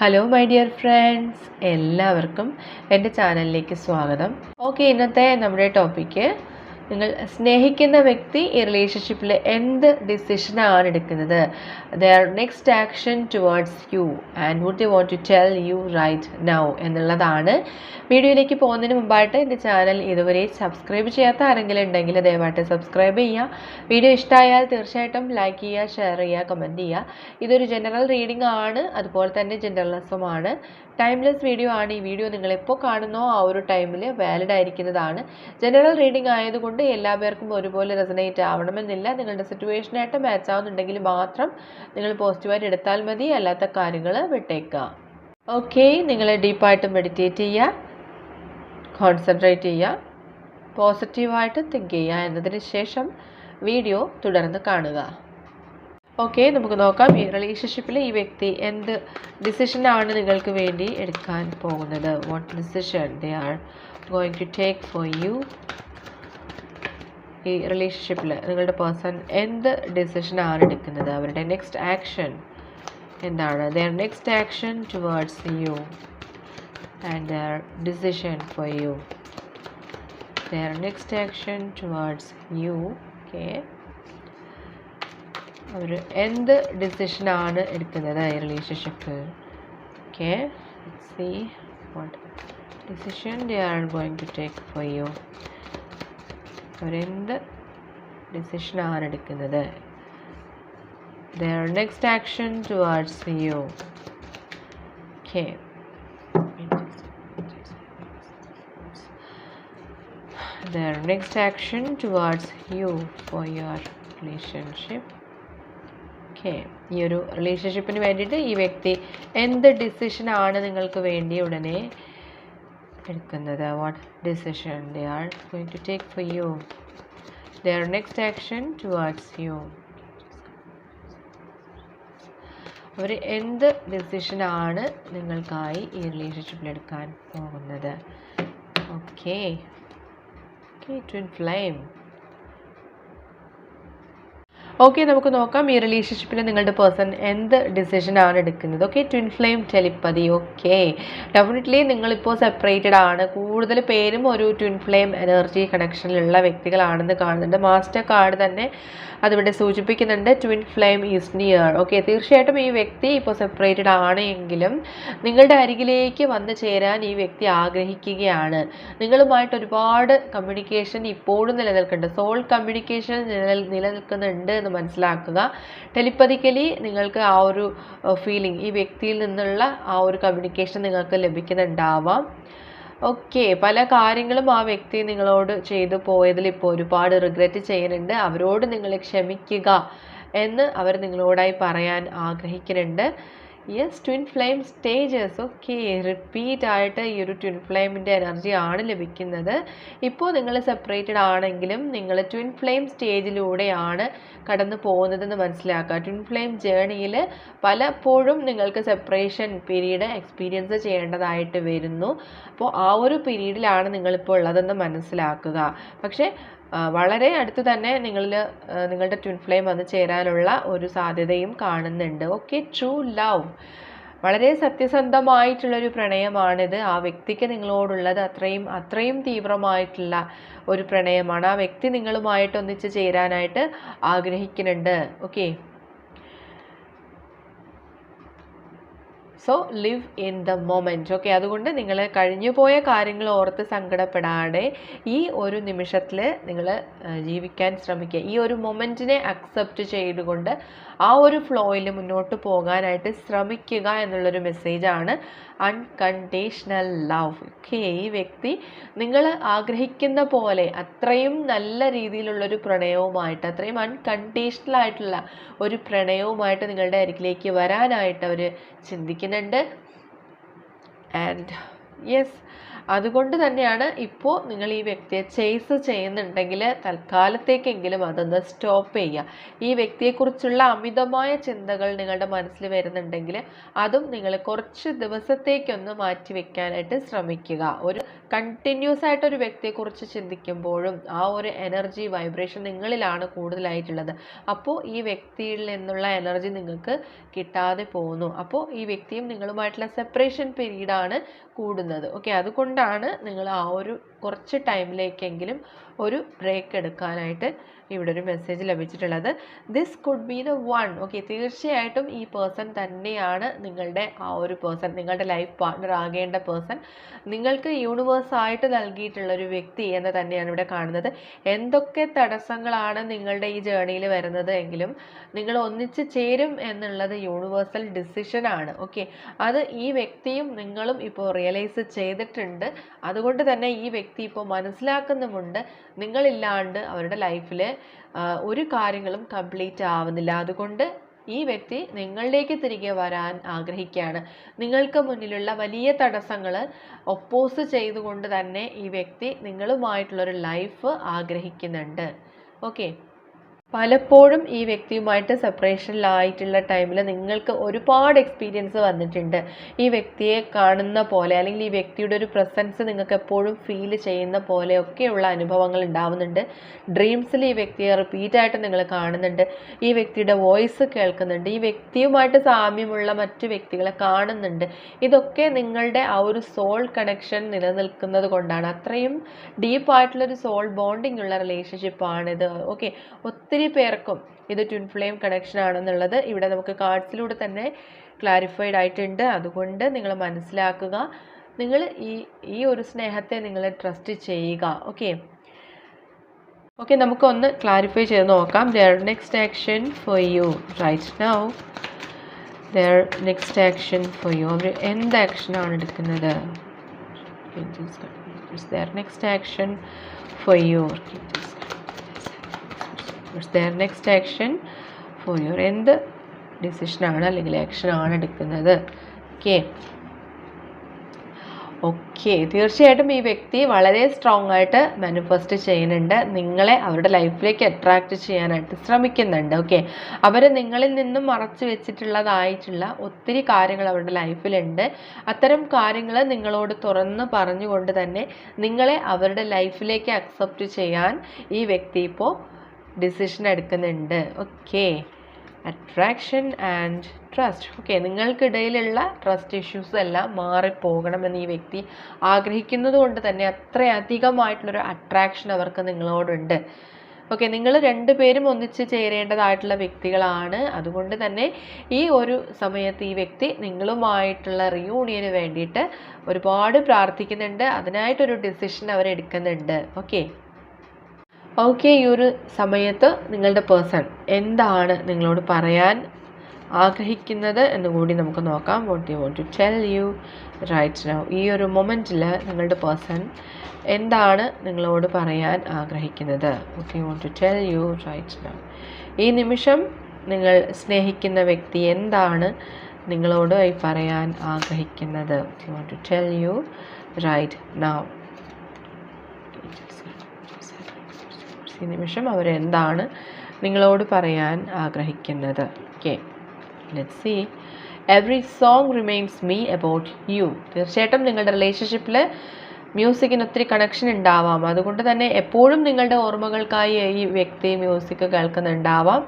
Hello my dear friends എല്ലാവർക്കും എന്റെ ചാനലിലേക്ക് സ്വാഗതം. ഓക്കെ ഇന്നത്തെ നമ്മുടെ ടോപ്പിക്ക് നിങ്ങൾ സ്നേഹിക്കുന്ന വ്യക്തി ഈ റിലേഷൻഷിപ്പിൽ എന്ത് ഡിസിഷനാണ് എടുക്കുന്നത്? Their next action towards you and would you want to tell you right now എന്നുള്ളതാണ് വീഡിയോയിലേക്ക് പോകുന്നതിന് മുമ്പായിട്ട് എന്റെ ചാനൽ ഇതുവരെ സബ്സ്ക്രൈബ് ചെയ്യാത്ത ആരെങ്കിലും ഉണ്ടെങ്കിൽ ദയവായിട്ട് സബ്സ്ക്രൈബ് ചെയ്യുക. വീഡിയോ ഇഷ്ടമായാൽ തീർച്ചയായിട്ടും ലൈക്ക് ചെയ്യുക ഷെയർ ചെയ്യുക കമന്റ് ചെയ്യുക. ഇതൊരു ജനറൽ റീഡിംഗ് ആണ്. അതുപോലെ തന്നെ ജനറലിസമാണ് ടൈംലെസ് വീഡിയോ ആണ്. ഈ വീഡിയോ നിങ്ങൾ എപ്പോൾ കാണുന്നോ ആ ഒരു ടൈമിൽ വാലിഡ് ആയിരിക്കുന്നതാണ്. ജനറൽ റീഡിംഗ് ആയതുകൊണ്ട് എല്ലാ പേർക്കും ഒരുപോലെ റെസനേറ്റ് ആവണമെന്നില്ല. നിങ്ങളുടെ സിറ്റുവേഷനായിട്ട് മാച്ച് ആവുന്നുണ്ടെങ്കിൽ മാത്രം നിങ്ങൾ പോസിറ്റീവായിട്ട് എടുത്താൽ മതി. അല്ലാത്ത കാര്യങ്ങൾ വിട്ടേക്കുക. ഓക്കെ നിങ്ങൾ ഡീപ്പായിട്ട് മെഡിറ്റേറ്റ് ചെയ്യുക. കോൺസെൻട്രേറ്റ് ചെയ്യുക. പോസിറ്റീവായിട്ട് തിങ്ക് ചെയ്യുക. എന്നതിന് ശേഷം വീഡിയോ തുടർന്ന് കാണുക. ഓക്കെ നമുക്ക് നോക്കാം. ഈ റിലേഷൻഷിപ്പിൽ ഈ വ്യക്തി എന്ത് ഡിസിഷനാണ് നിങ്ങൾക്ക് വേണ്ടി എടുക്കാൻ പോകുന്നത്? What decision they are going to take for you ഈ റിലേഷൻഷിപ്പിൽ നിങ്ങളുടെ പേഴ്സൺ എന്ത് ഡിസിഷനാണ് എടുക്കുന്നത്? അവരുടെ നെക്സ്റ്റ് ആക്ഷൻ എന്താണ്? Their next action towards you and their decision for you their next action towards you okay അവർ എന്ത് ഡിസിഷനാണ് എടുക്കുന്നത് ഈ റിലേഷൻഷിപ്പിൽ okay see what decision they are going to take for you അവരെന്ത് ഡിസിഷനാണ് എടുക്കുന്നത്. Their next action towards you okay their next action towards you for your relationship. Okay ഈ ഒരു റിലേഷൻഷിപ്പിന് വേണ്ടിയിട്ട് ഈ വ്യക്തി എന്ത് ഡിസിഷനാണ് നിങ്ങൾക്ക് വേണ്ടി ഉടനെ എടുക്കുന്നത് what decision they are going to take for you their next action towards you അവർ എന്ത് ഡിസിഷനാണ് നിങ്ങൾക്കായി ഈ റിലേഷൻഷിപ്പിൽ എടുക്കാൻ പോകുന്നത്? Okay okay twin flame okay നമുക്ക് നോക്കാം. ഈ റിലേഷൻഷിപ്പിൽ നിങ്ങളുടെ പേഴ്സൺ എന്ത് ഡിസിഷനാണ് എടുക്കുന്നത്? Okay twin flame telepathy okay definitely നിങ്ങളിപ്പോൾ സെപ്പറേറ്റഡ് ആണ്. കൂടുതൽ പേരും ഒരു ട്വിൻ ഫ്ലെയിം എനർജി കണക്ഷനിലുള്ള വ്യക്തികളാണെന്ന് കാണുന്നുണ്ട്. മാസ്റ്റർ കാർഡ് തന്നെ അതിവിടെ സൂചിപ്പിക്കുന്നുണ്ട്. Twin flame is near okay തീർച്ചയായിട്ടും ഈ വ്യക്തി ഇപ്പോൾ സെപ്പറേറ്റഡ് ആണ് എങ്കിലും നിങ്ങളുടെ അരികിലേക്ക് വന്നു ചേരാൻ ഈ വ്യക്തി ആഗ്രഹിക്കുകയാണ്. നിങ്ങളുമായിട്ട് ഒരുപാട് കമ്മ്യൂണിക്കേഷൻ ഇപ്പോഴും നിലനിൽക്കുന്നുണ്ട്. സോൾ കമ്മ്യൂണിക്കേഷൻ നിലനിൽ നിലനിൽക്കുന്നുണ്ട്. എന്ന് മനസ്സിലാക്കുക. ടെലിപ്പതിക്കലി നിങ്ങൾക്ക് ആ ഒരു ഫീലിംഗ് ഈ വ്യക്തിയിൽ നിന്നുള്ള ആ ഒരു കമ്മ്യൂണിക്കേഷൻ നിങ്ങൾക്ക് ലഭിക്കുന്നുണ്ടാവാം. ഓക്കെ പല കാര്യങ്ങളും ആ വ്യക്തി നിങ്ങളോട് ചെയ്തു പോയതിൽ ഇപ്പോൾ ഒരുപാട് റിഗ്രറ്റ് ചെയ്യുന്നുണ്ട്. അവരോട് നിങ്ങൾ ക്ഷമിക്കുക എന്ന് അവർ നിങ്ങളോടായി പറയാൻ ആഗ്രഹിക്കുന്നുണ്ട്. Yes twin flame stages okay repeat ആയിട്ട് ഈ ഒരു ട്വിൻ ഫ്ലെയിമിന്റെ എനർജി ആണ് ലഭിക്കുന്നത്. ഇപ്പോൾ നിങ്ങൾ സെപ്പറേറ്റഡ് ആണെങ്കിലും നിങ്ങൾ ട്വിൻ ഫ്ലെയിം സ്റ്റേജിലൂടെയാണ് കടന്നു പോകുന്നതെന്ന് മനസ്സിലാക്കുക. ട്വിൻ ഫ്ലെയിം ജേണിയിൽ പലപ്പോഴും നിങ്ങൾക്ക് സെപ്പറേഷൻ പീരീഡ് എക്സ്പീരിയൻസ് ചെയ്യേണ്ടതായിട്ട് വരുന്നു. അപ്പോൾ ആ ഒരു പീരീഡിലാണ് നിങ്ങളിപ്പോൾ ഉള്ളതെന്ന് മനസ്സിലാക്കുക. പക്ഷേ വളരെ അടുത്ത് തന്നെ നിങ്ങളിൽ നിങ്ങളുടെ ട്വിൻ ഫ്ലെയിം വന്ന് ചേരാനുള്ള ഒരു സാധ്യതയും കാണുന്നുണ്ട്. ഓക്കെ ട്രൂ ലവ് വളരെ സത്യസന്ധമായിട്ടുള്ളൊരു പ്രണയമാണിത്. ആ വ്യക്തിക്ക് നിങ്ങളോടുള്ളത് അത്രയും അത്രയും തീവ്രമായിട്ടുള്ള ഒരു പ്രണയമാണ്. ആ വ്യക്തി നിങ്ങളുമായിട്ട് ഒന്നിച്ച് ചേരാനായിട്ട് ആഗ്രഹിക്കുന്നുണ്ട്. Okay so live in the moment okay അതുകൊണ്ട് നിങ്ങൾ കഴിഞ്ഞു പോയ കാര്യങ്ങൾ ഓർത്ത് സങ്കടപ്പെടാതെ ഈ ഒരു നിമിഷത്തിൽ നിങ്ങൾ ജീവിക്കാൻ ശ്രമിക്കുക. ഈ ഒരു മൊമെന്റിനെ അക്സെപ്റ്റ് ചെയ്തുകൊണ്ട് ആ ഒരു ഫ്ലോയിൽ മുന്നോട്ട് പോകാനായിട്ട് ശ്രമിക്കുക എന്നുള്ളൊരു മെസ്സേജാണ് അൺകണ്ടീഷണൽ ലവ് ഓക്കെ ഈ വ്യക്തി നിങ്ങൾ ആഗ്രഹിക്കുന്ന പോലെ അത്രയും നല്ല രീതിയിലുള്ളൊരു പ്രണയവുമായിട്ട് അത്രയും അൺകണ്ടീഷണൽ ആയിട്ടുള്ള ഒരു പ്രണയവുമായിട്ട് നിങ്ങളുടെ അരികിലേക്ക് വരാനായിട്ട് അവർ ചിന്തിക്കുന്നുണ്ട് ആൻഡ് യെസ് അതുകൊണ്ട് തന്നെയാണ് ഇപ്പോൾ നിങ്ങൾ ഈ വ്യക്തിയെ ചേസ് ചെയ്യുന്നുണ്ടെങ്കിൽ തൽക്കാലത്തേക്കെങ്കിലും അതൊന്ന് സ്റ്റോപ്പ് ചെയ്യുക. ഈ വ്യക്തിയെക്കുറിച്ചുള്ള അമിതമായ ചിന്തകൾ നിങ്ങളുടെ മനസ്സിൽ വരുന്നുണ്ടെങ്കിൽ അതും നിങ്ങൾ കുറച്ച് ദിവസത്തേക്കൊന്ന് മാറ്റി വെക്കാനായിട്ട് ശ്രമിക്കുക. ഒരു കണ്ടിന്യൂസ് ആയിട്ട് ഒരു വ്യക്തിയെക്കുറിച്ച് ചിന്തിക്കുമ്പോഴും ആ ഒരു എനർജി വൈബ്രേഷൻ നിങ്ങളിലാണ് കൂടുതലായിട്ടുള്ളത്. അപ്പോൾ ഈ വ്യക്തിയിൽ നിന്നുള്ള എനർജി നിങ്ങൾക്ക് കിട്ടാതെ പോകുന്നു. അപ്പോൾ ഈ വ്യക്തിയും നിങ്ങളുമായിട്ടുള്ള സെപ്പറേഷൻ പീരീഡാണ് കൂടുന്നത്. ഓക്കെ അതുകൊണ്ടാണ് നിങ്ങൾ ആ ഒരു കുറച്ച് ടൈമിലേക്കെങ്കിലും ഒരു ബ്രേക്ക് എടുക്കാനായിട്ട് ഇവിടെ ഒരു മെസ്സേജ് ലഭിച്ചിട്ടുള്ളത്. This could be the one okay തീർച്ചയായിട്ടും ഈ പേഴ്സൺ തന്നെയാണ് നിങ്ങളുടെ ആ ഒരു പേഴ്സൺ നിങ്ങളുടെ ലൈഫ് പാർട്ട്ണർ ആകേണ്ട പേഴ്സൺ നിങ്ങൾക്ക് യൂണിവേഴ്സായിട്ട് നൽകിയിട്ടുള്ള ഒരു വ്യക്തി എന്ന് തന്നെയാണ് ഇവിടെ കാണുന്നത്. എന്തൊക്കെ തടസ്സങ്ങളാണ് നിങ്ങളുടെ ഈ ജേണിയിൽ വരുന്നത് എങ്കിലും നിങ്ങൾ ഒന്നിച്ച് ചേരും എന്നുള്ളത് യൂണിവേഴ്സൽ ഡിസിഷനാണ് ഓക്കെ അത് ഈ വ്യക്തിയും നിങ്ങളും ഇപ്പോൾ റിയലൈസ് ചെയ്തിട്ടുണ്ട്. അതുകൊണ്ട് തന്നെ ഈ വ്യക്തി ഇപ്പോൾ മനസ്സിലാക്കുന്നുമുണ്ട്. നിങ്ങളില്ലാണ്ട് അവരുടെ ലൈഫിൽ ഒരു കാര്യങ്ങളും കംപ്ലീറ്റ് ആവുന്നില്ല. അതുകൊണ്ട് ഈ വ്യക്തി നിങ്ങളിലേക്ക് തിരികെ വരാൻ ആഗ്രഹിക്കുകയാണ്. നിങ്ങൾക്ക് മുന്നിലുള്ള വലിയ തടസ്സങ്ങൾ ഒപ്പോസ് ചെയ്തുകൊണ്ട് തന്നെ ഈ വ്യക്തി നിങ്ങളുമായിട്ടുള്ളൊരു ലൈഫ് ആഗ്രഹിക്കുന്നുണ്ട്. ഓക്കെ പലപ്പോഴും ഈ വ്യക്തിയുമായിട്ട് സെപ്പറേഷനിലായിട്ടുള്ള ടൈമിൽ നിങ്ങൾക്ക് ഒരുപാട് എക്സ്പീരിയൻസ് വന്നിട്ടുണ്ട്. ഈ വ്യക്തിയെ കാണുന്ന പോലെ അല്ലെങ്കിൽ ഈ വ്യക്തിയുടെ ഒരു പ്രസൻസ് നിങ്ങൾക്ക് എപ്പോഴും ഫീൽ ചെയ്യുന്ന പോലെയൊക്കെയുള്ള അനുഭവങ്ങൾ ഉണ്ടാവുന്നുണ്ട്. ഡ്രീംസിൽ ഈ വ്യക്തിയെ റിപ്പീറ്റായിട്ട് നിങ്ങൾ കാണുന്നുണ്ട്. ഈ വ്യക്തിയുടെ വോയിസ് കേൾക്കുന്നുണ്ട്. ഈ വ്യക്തിയുമായിട്ട് സാമ്യമുള്ള മറ്റു വ്യക്തികളെ കാണുന്നുണ്ട്. ഇതൊക്കെ നിങ്ങളുടെ ആ ഒരു സോൾ കണക്ഷൻ നിലനിൽക്കുന്നത് കൊണ്ടാണ്. അത്രയും ഡീപ്പായിട്ടുള്ളൊരു സോൾ ബോണ്ടിങ് ഉള്ള റിലേഷൻഷിപ്പാണിത് ഓക്കെ ഒത്തിരി പേർക്കും ഇത് ട്വിൻ ഫ്ലെയിം കണക്ഷൻ ആണെന്നുള്ളത് ഇവിടെ നമുക്ക് കാർഡ്സിലൂടെ തന്നെ ക്ലാരിഫൈഡ് ആയിട്ടുണ്ട്. അതുകൊണ്ട് നിങ്ങൾ മനസ്സിലാക്കുക. നിങ്ങൾ ഈ ഈ ഒരു സ്നേഹത്തെ നിങ്ങൾ ട്രസ്റ്റ് ചെയ്യുക. ഓക്കെ ഓക്കെ നമുക്കൊന്ന് ക്ലാരിഫൈ ചെയ്ത് നോക്കാം. Their next action for you right now their next action for you അവർ എന്ത് ആക്ഷനാണ് എടുക്കുന്നത്? Their next action for you their next action for your എന്ത് ഡിസിഷനാണ് അല്ലെങ്കിൽ ആക്ഷൻ ആണ് എടുക്കുന്നത്. ഓക്കെ ഓക്കെ തീർച്ചയായിട്ടും ഈ വ്യക്തി വളരെ സ്ട്രോങ് ആയിട്ട് മാനിഫെസ്റ്റ് ചെയ്യുന്നുണ്ട്. നിങ്ങളെ അവരുടെ ലൈഫിലേക്ക് അട്രാക്റ്റ് ചെയ്യാനായിട്ട് ശ്രമിക്കുന്നുണ്ട്. ഓക്കെ അവർ നിങ്ങളിൽ നിന്നും മറച്ചു വെച്ചിട്ടുള്ളതായിട്ടുള്ള ഒത്തിരി കാര്യങ്ങൾ അവരുടെ ലൈഫിലുണ്ട് അത്തരം കാര്യങ്ങൾ നിങ്ങളോട് തുറന്ന് പറഞ്ഞുകൊണ്ട് തന്നെ നിങ്ങളെ അവരുടെ ലൈഫിലേക്ക് അക്സെപ്റ്റ് ചെയ്യാൻ ഈ വ്യക്തി ഇപ്പോൾ ഡിസിഷൻ എടുക്കുന്നുണ്ട്. Okay attraction and trust okay നിങ്ങൾക്കിടയിലുള്ള trust issues എല്ലാം മാറിപ്പോകണമെന്ന് ഈ വ്യക്തി ആഗ്രഹിക്കുന്നത് കൊണ്ട് തന്നെ അത്രയധികമായിട്ടുള്ളൊരു അട്രാക്ഷൻ അവർക്ക് നിങ്ങളോടുണ്ട്. ഓക്കെ നിങ്ങൾ രണ്ടുപേരും ഒന്നിച്ച് ചേരേണ്ടതായിട്ടുള്ള വ്യക്തികളാണ്. അതുകൊണ്ട് തന്നെ ഈ ഒരു സമയത്ത് ഈ വ്യക്തി നിങ്ങളുമായിട്ടുള്ള റിയൂണിയന് വേണ്ടിയിട്ട് ഒരുപാട് പ്രാർത്ഥിക്കുന്നുണ്ട്. അതിനായിട്ടൊരു ഡിസിഷൻ അവരെടുക്കുന്നുണ്ട്. ഓക്കെ ഓക്കെ ഈ ഒരു സമയത്ത് നിങ്ങളുടെ പേഴ്സൺ എന്താണ് നിങ്ങളോട് പറയാൻ ആഗ്രഹിക്കുന്നത് എന്ന് കൂടി നമുക്ക് നോക്കാം. What you want to tell you right now ഈ ഒരു മൊമെന്റിൽ നിങ്ങളുടെ പേഴ്സൺ എന്താണ് നിങ്ങളോട് പറയാൻ ആഗ്രഹിക്കുന്നത്? Okay want to tell you right now ഈ നിമിഷം നിങ്ങൾ സ്നേഹിക്കുന്ന വ്യക്തി എന്താണ് നിങ്ങളോട് പറയാൻ ആഗ്രഹിക്കുന്നത്? You want to tell you right now ഈ നിമിഷം അവരെന്താണ് നിങ്ങളോട് പറയാൻ ആഗ്രഹിക്കുന്നത്? Okay let see every song remains me about you തീർച്ചയായിട്ടും നിങ്ങളുടെ റിലേഷൻഷിപ്പിൽ മ്യൂസിക്കിന് ഒത്തിരി കണക്ഷൻ ഉണ്ടാവാം. അതുകൊണ്ട് തന്നെ എപ്പോഴും നിങ്ങളുടെ ഓർമ്മകൾക്കായി ഈ വ്യക്തി മ്യൂസിക് കേൾക്കുന്നുണ്ടാവാം.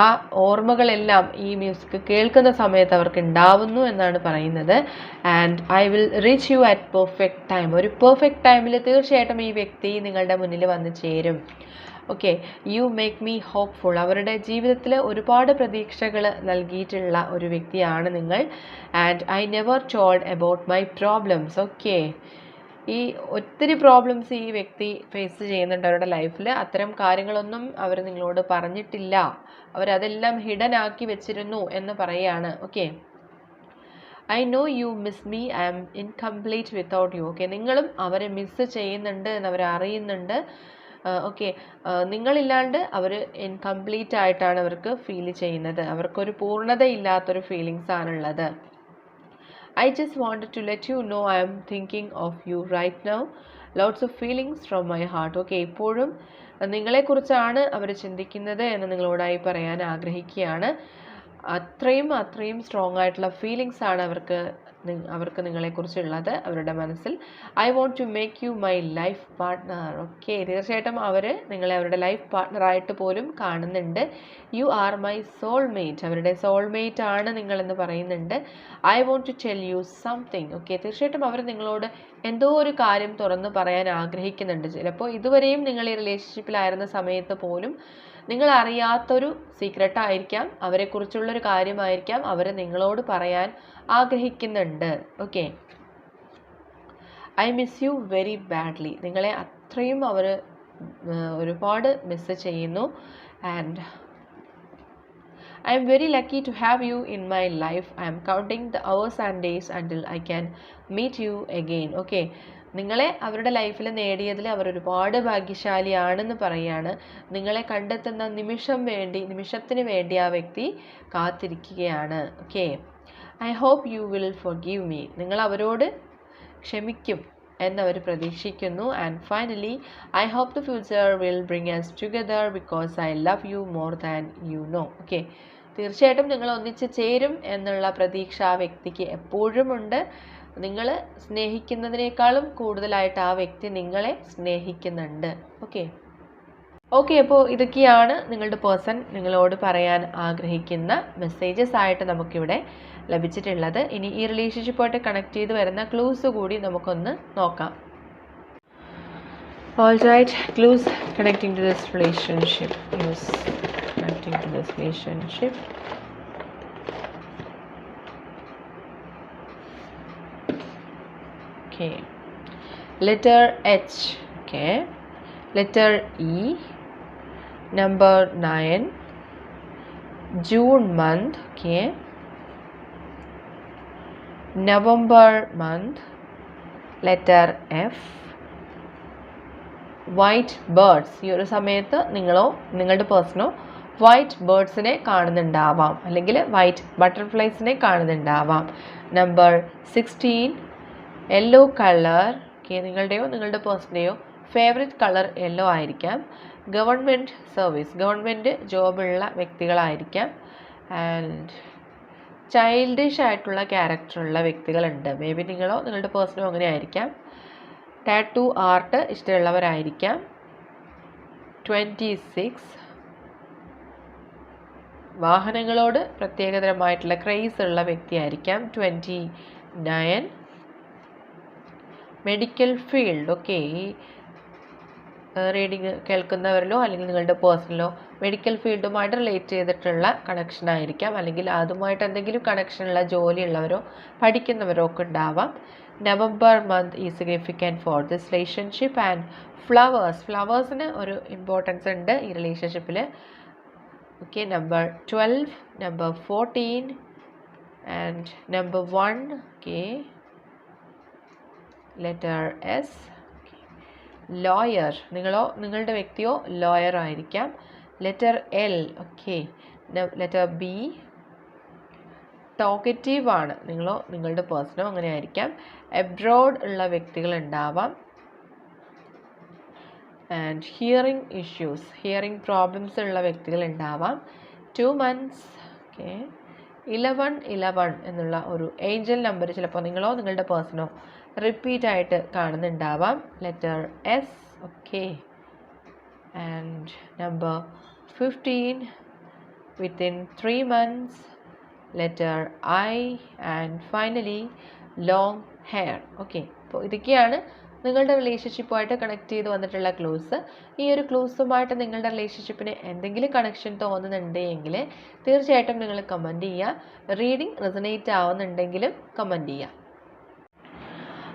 ആ ഓർമ്മകളെല്ലാം ഈ മ്യൂസിക് കേൾക്കുന്ന സമയത്ത് അവർക്ക് ഉണ്ടാവുന്നു എന്നാണ് പറയുന്നത്. And I will reach you at perfect time ഒരു പെർഫെക്റ്റ് ടൈമിൽ തീർച്ചയായിട്ടും ഈ വ്യക്തി നിങ്ങളുടെ മുന്നിൽ വന്ന് ചേരും. Okay you make me hopeful അവരുടെ ജീവിതത്തിൽ ഒരുപാട് പ്രതീക്ഷകൾ നൽകിയിട്ടുള്ള ഒരു വ്യക്തിയാണ് നിങ്ങൾ. And I never told about my problems okay ഈ ഒത്തിരി പ്രോബ്ലംസ് ഈ വ്യക്തി ഫേസ് ചെയ്യുന്നുണ്ട് അവരുടെ ലൈഫിൽ അത്തരം കാര്യങ്ങളൊന്നും അവർ നിങ്ങളോട് പറഞ്ഞിട്ടില്ല. അവരതെല്ലാം ഹിഡൻ ആക്കി വെച്ചിരുന്നു എന്ന് പറയുകയാണ്. Okay I know you miss me I'm incomplete without you okay നിങ്ങളും അവരെ മിസ് ചെയ്യുന്നുണ്ട് എന്ന് അവർ അറിയുന്നുണ്ട് ഓക്കെ നിങ്ങളില്ലാണ്ട് അവർ ഇൻകംപ്ലീറ്റ് ആയിട്ടാണ് അവർക്ക് ഫീൽ ചെയ്യുന്നത്. അവർക്കൊരു പൂർണതയില്ലാത്തൊരു ഫീലിങ്സ് ആണുള്ളത്. I just wanted to let you know I am thinking of you right now. Lots of feelings from my heart okay എപ്പോഴും നിങ്ങളെക്കുറിച്ചാണ് അവർ ചിന്തിക്കുന്നത് എന്ന് നിങ്ങളോടായി പറയാൻ ആഗ്രഹിക്കുകയാണ് അത്രയും അത്രയും സ്ട്രോങ് ആയിട്ടുള്ള ഫീലിങ്സ് ആണ് അവർക്ക് അവർക്ക് നിങ്ങളെക്കുറിച്ചുള്ളത് അവരുടെ മനസ്സിൽ. I want to make you my life partner okay തീർച്ചയായിട്ടും അവർ നിങ്ങളെ അവരുടെ ലൈഫ് പാർട്ട്ണറായിട്ട് പോലും കാണുന്നുണ്ട്. യു ആർ മൈ സോൾമേറ്റ് അവരുടെ സോൾമേറ്റ് ആണ് നിങ്ങളെന്ന് പറയുന്നുണ്ട്. I want to tell you something okay തീർച്ചയായിട്ടും അവർ നിങ്ങളോട് എന്തോ ഒരു കാര്യം തുറന്നു പറയാൻ ആഗ്രഹിക്കുന്നുണ്ട്. ചിലപ്പോൾ ഇതുവരെയും നിങ്ങൾ ഈ റിലേഷൻഷിപ്പിലായിരുന്ന സമയത്ത് പോലും നിങ്ങൾ അറിയാത്തൊരു സീക്രട്ട് ആയിരിക്കാം. അവരെക്കുറിച്ചുള്ളൊരു കാര്യമായിരിക്കാം അവർ നിങ്ങളോട് പറയാൻ ആഗ്രഹിക്കുന്നുണ്ട്. Okay I miss you very badly നിങ്ങളെ അത്രയും അവർ ഒരുപാട് മിസ് ചെയ്യുന്നു. And I'm very lucky to have you in my life I'm counting the hours and days until I can meet you again okay നിങ്ങളെ അവരുടെ ലൈഫിൽ നേടിയതിൽ അവർ ഒരുപാട് ഭാഗ്യശാലിയാണെന്ന് പറയുകയാണ് നിങ്ങളെ കണ്ടെത്തുന്ന നിമിഷം വേണ്ടി നിമിഷത്തിന് വേണ്ടി ആ വ്യക്തി കാത്തിരിക്കുകയാണ്. Okay I hope you will forgive me നിങ്ങൾ അവരോട് ക്ഷമിക്കും എന്നവർ പ്രതീക്ഷിക്കുന്നു. And finally I hope the future will bring us together because I love you more than you know okay തീർച്ചയായിട്ടും നിങ്ങൾ ഒന്നിച്ച് ചേരും എന്നുള്ള പ്രതീക്ഷ ആ വ്യക്തിക്ക് എപ്പോഴുമുണ്ട് നിങ്ങൾ സ്നേഹിക്കുന്നതിനേക്കാളും കൂടുതലായിട്ട് ആ വ്യക്തി നിങ്ങളെ സ്നേഹിക്കുന്നുണ്ട്. ഓക്കെ ഓക്കെ അപ്പോൾ ഇതൊക്കെയാണ് നിങ്ങളുടെ പേഴ്സൺ നിങ്ങളോട് പറയാൻ ആഗ്രഹിക്കുന്ന മെസ്സേജസ് ആയിട്ട് നമുക്കിവിടെ ലഭിച്ചിട്ടുള്ളത്. ഇനി ഈ റിലേഷൻഷിപ്പായിട്ട് കണക്ട് ചെയ്ത് വരുന്ന ക്ലൂസ് കൂടി നമുക്കൊന്ന് നോക്കാം. All right clues connecting to this relationship clues connecting to this relationship okay letter H okay letter E number nine June month okay November month. Letter F. White birds ഈ ഒരു സമയത്ത് നിങ്ങളോ നിങ്ങളുടെ പേഴ്സണോ വൈറ്റ് ബേർഡ്സിനെ കാണുന്നുണ്ടാവാം. അല്ലെങ്കിൽ വൈറ്റ് ബട്ടർഫ്ലൈസിനെ കാണുന്നുണ്ടാവാം. Number sixteen yellow colour okay നിങ്ങളുടെയോ നിങ്ങളുടെ പേഴ്സന്റെയോ ഫേവറേറ്റ് കളർ യെല്ലോ ആയിരിക്കാം. ഗവൺമെന്റ് സർവീസ് ഗവൺമെന്റ് ജോബുള്ള വ്യക്തികളായിരിക്കാം. ആൻഡ് ചൈൽഡിഷ് ആയിട്ടുള്ള ക്യാരക്ടറുള്ള വ്യക്തികളുണ്ട്. മേ ബി നിങ്ങളോ നിങ്ങളുടെ പേഴ്സണോ അങ്ങനെ ആയിരിക്കാം. ടാറ്റു ആർട്ട് ഇഷ്ടമുള്ളവരായിരിക്കാം. ട്വന്റി സിക്സ് വാഹനങ്ങളോട് പ്രത്യേകതരമായിട്ടുള്ള ക്രൈസ് ഉള്ള വ്യക്തിയായിരിക്കാം. Twenty nine medical field okay reading കേൾക്കുന്നവരിലോ അല്ലെങ്കിൽ നിങ്ങളുടെ പേഴ്സണലോ മെഡിക്കൽ ഫീൽഡുമായിട്ട് റിലേറ്റ് ചെയ്തിട്ടുള്ള കണക്ഷൻ ആയിരിക്കാം. അല്ലെങ്കിൽ അതുമായിട്ട് എന്തെങ്കിലും കണക്ഷനുള്ള ജോലിയുള്ളവരോ പഠിക്കുന്നവരോ ഒക്കെ ഉണ്ടാവാം. നവംബർ മന്ത് ഈ significant for this relationship and flowers ഫ്ലവേഴ്സിന് ഒരു ഇമ്പോർട്ടൻസ് ഉണ്ട് ഈ റിലേഷൻഷിപ്പിൽ okay number twelve number fourteen and number one okay letter S lawyer നിങ്ങളോ നിങ്ങളുടെ വ്യക്തിയോ ലോയർ ആയിരിക്കാം. Letter L okay letter B talkative ആണ്. നിങ്ങളോ നിങ്ങളുടെ പേഴ്സണോ അങ്ങനെ ആയിരിക്കാം. എബ്രോഡ് ഉള്ള വ്യക്തികൾ ഉണ്ടാവാം. And hearing issues hearing problems ഉള്ള വ്യക്തികൾ ഉണ്ടാവാം. Two months okay eleven eleven എന്നുള്ള ഒരു ഏഞ്ചൽ നമ്പർ ചിലപ്പോൾ നിങ്ങളോ നിങ്ങളുടെ പേഴ്സണോ റിപ്പീറ്റ് ആയിട്ട് കാണുന്നുണ്ടാവാം. Letter S okay and number fifteen within three months letter I and finally long hair okay അപ്പോൾ ഇതൊക്കെയാണ് നിങ്ങളുടെ റിലേഷൻഷിപ്പുമായിട്ട് കണക്ട് ചെയ്ത് വന്നിട്ടുള്ള ക്ലൂസ് ഈ ഒരു ക്ലൂസുമായിട്ട് നിങ്ങളുടെ റിലേഷൻഷിപ്പിന് എന്തെങ്കിലും കണക്ഷൻ തോന്നുന്നുണ്ടെങ്കിൽ തീർച്ചയായിട്ടും നിങ്ങൾ കമന്റ് ചെയ്യുക. റീഡിംഗ് റെസനേറ്റ് ആവുന്നുണ്ടെങ്കിലും കമന്റ് ചെയ്യുക.